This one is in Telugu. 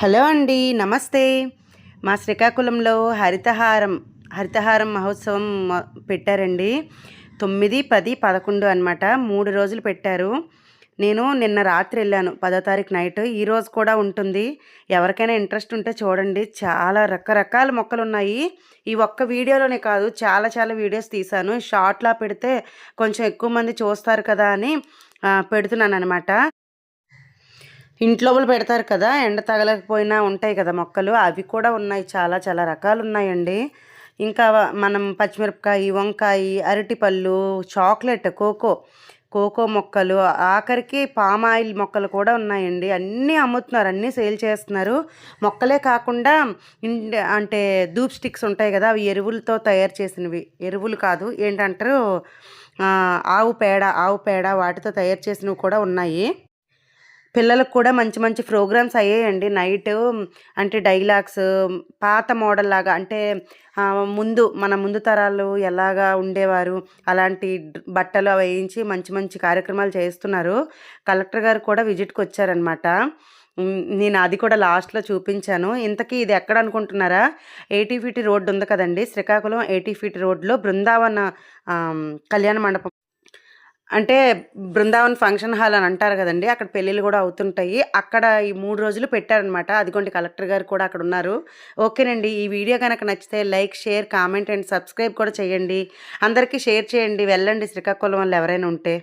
హలో అండి నమస్తే. మా శ్రీకాకుళంలో హరితహారం హరితహారం మహోత్సవం పెట్టారండి. తొమ్మిది పది పదకొండు అనమాట మూడు రోజులు పెట్టారు. నేను నిన్న రాత్రి వెళ్ళాను పదో తారీఖు నైట్. ఈ రోజు కూడా ఉంటుంది. ఎవరికైనా ఇంట్రెస్ట్ ఉంటే చూడండి. చాలా రకరకాల మొక్కలు ఉన్నాయి. ఈ ఒక్క వీడియోలోనే కాదు చాలా చాలా వీడియోస్ తీశాను. షార్ట్లా పెడితే కొంచెం ఎక్కువ మంది చూస్తారు కదా అని పెడుతున్నాను అనమాట ఇంట్లో వాళ్ళు పెడతారు కదా ఎండ తగలకపోయినా ఉంటాయి కదా మొక్కలు. అవి కూడా ఉన్నాయి చాలా చాలా రకాలు ఉన్నాయండి. ఇంకా మనం పచ్చిమిరపకాయ వంకాయ అరటిపళ్ళు చాక్లెట్ కోకో కోకో మొక్కలు ఆఖరికి పామ్ ఆయిల్ మొక్కలు కూడా ఉన్నాయండి. అన్నీ అమ్ముతున్నారు అన్నీ సేల్ చేస్తున్నారు. మొక్కలే కాకుండా అంటే ధూప్ స్టిక్స్ ఉంటాయి కదా అవి ఎరువులతో తయారు చేసినవి. ఎరువులు కాదు ఏంటంటారు? ఆవు పేడ ఆవు పేడ వాటితో తయారు చేసినవి కూడా ఉన్నాయి. పిల్లలకు కూడా మంచి మంచి ప్రోగ్రామ్స్ అయ్యాయండి. నైట్ అంటే డైలాగ్స్ పాత మోడల్ లాగా అంటే ముందు మన ముందు తరాలు ఎలాగా ఉండేవారు అలాంటి బట్టలు అవి వేయించి మంచి మంచి కార్యక్రమాలు చేస్తున్నారు కలెక్టర్ గారు కూడా విజిట్కి వచ్చారనమాట నేను అది కూడా లాస్ట్లో చూపించాను. ఇంతకీ ఇది ఎక్కడ అనుకుంటున్నారా? ఎయిటీ ఫీట్ రోడ్డు ఉంది కదండి. శ్రీకాకుళం ఎయిటీ ఫీట్ రోడ్లో బృందావన కళ్యాణ మండపం. అంటే బృందావన్ ఫంక్షన్ హాల్ అని అంటారు కదండి అక్కడ పెళ్ళిళ్ళు కూడా అవుతుంటాయి. అక్కడ ఈ మూడు రోజులు పెట్టారనమాట అదిగోండి కలెక్టర్ గారు కూడా అక్కడ ఉన్నారు. ఓకేనండి ఈ వీడియో కనుక నచ్చితే like share comment and subscribe కూడా చేయండి. అందరికీ షేర్ చేయండి. వెళ్ళండి శ్రీకాకుళం వాళ్ళు ఎవరైనా ఉంటే.